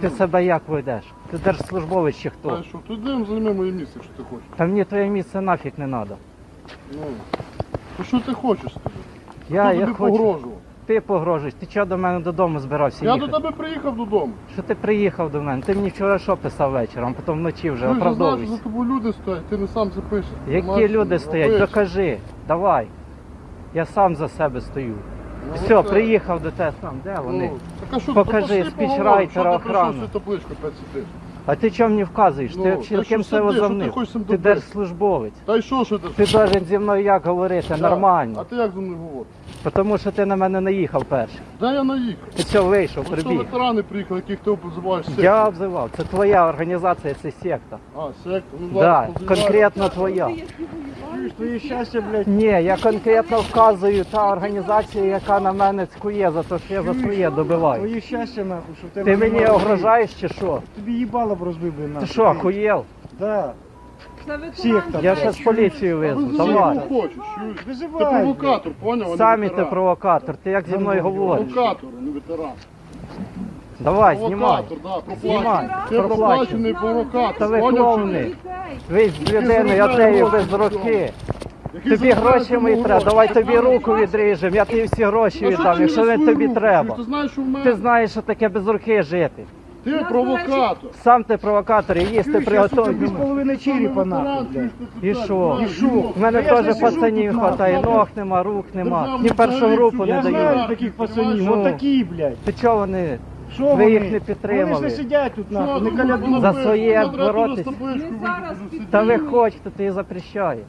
Ти себе як ведеш? Ти держслужбовець чи хто? Та що, то йдемо займи моє місце, якщо ти хочеш. Та мені твоє місце нафіг не треба. Ну. То що ти хочеш скажи? Я, Хто я тобі хочу. погрожував? Ти погрожуєш. Ти чого до мене додому збирався Я їхати? до тебе приїхав додому. Що ти приїхав до мене? Ти мені вчора що писав вечором, потім вночі вже Ти ж знаєш, що оправдовуйся. за тобою люди стоять, ти не сам це пишеш. Які люди стоять? Докажи, давай. Я сам за себе стою. Ну, Все, приїхав до тебе сам. Де вони? Ну, так а що, Покажи, спічрайтера, охрану. табличку 5 сидиш? А ти чого мені вказуєш? Ну, ти ти взагалі що ким себе сидиш? Що ти возомнив? хочеш цим Ти добитися? держслужбовець. Та й що, що ти? Ти должен зі мною як говорити? Нормально. А ти як зі мною говориш? Тому що ти на мене наїхав перший. Де я наїхав? Ти що вийшов, Ось що прибіг. ветерани приїхали, яких ти обзиваєш Я сектою. обзивав. Це твоя організація, це секта. А, секту. Ну, Да, зараз позиваю. конкретно твоя. Твоє щастя, блядь. Ні, я конкретно вказую та організація, яка на мене цькує за те, що я за своє добиваю. Твоє щастя, нахуй, що в тебе Ти мені немає огрожаєш чи що? Тобі їбало б розбив би, Ти що, охуєл? Да. Всіх там. Я зараз поліцію визву. визивай, Давай. кого хочеш. чуєш? Ти Визивай. провокатор, поняв? а не Самі ти ветеран. провокатор, ти як зі мною говориш? Провокатор, а не ветеран. Давай, знімай. Провокатор, да, Знімай, проплачений. Проплачений провокатор. Та ви поняв чи клоуни. ні? Ви з людиною, заробляє отею без руки. Який Тобі гроші мої треба, гроші. давай тобі руку відріжемо, я тобі всі гроші А що віддам, ти якщо не тобі руку треба. Ти знаєш, що в мене? Знаєш, що таке без руки жити. Ти провокатор. Сам ти провокатор і їсти приготовлю. без половини черепа, нахуй, блядь. І що? І що? У мене Та теж пацанів хватає, ног нема, рук нема. Ні першу групу не Я дають. знаю таких пацанів, Ну. ну такі, блядь. Ти чого вони? Що Ви вони? їх не Вони ж не сидять тут, нахуй, не калядуть. За своє ну, боротись. Та ви хочете, ти запрещає.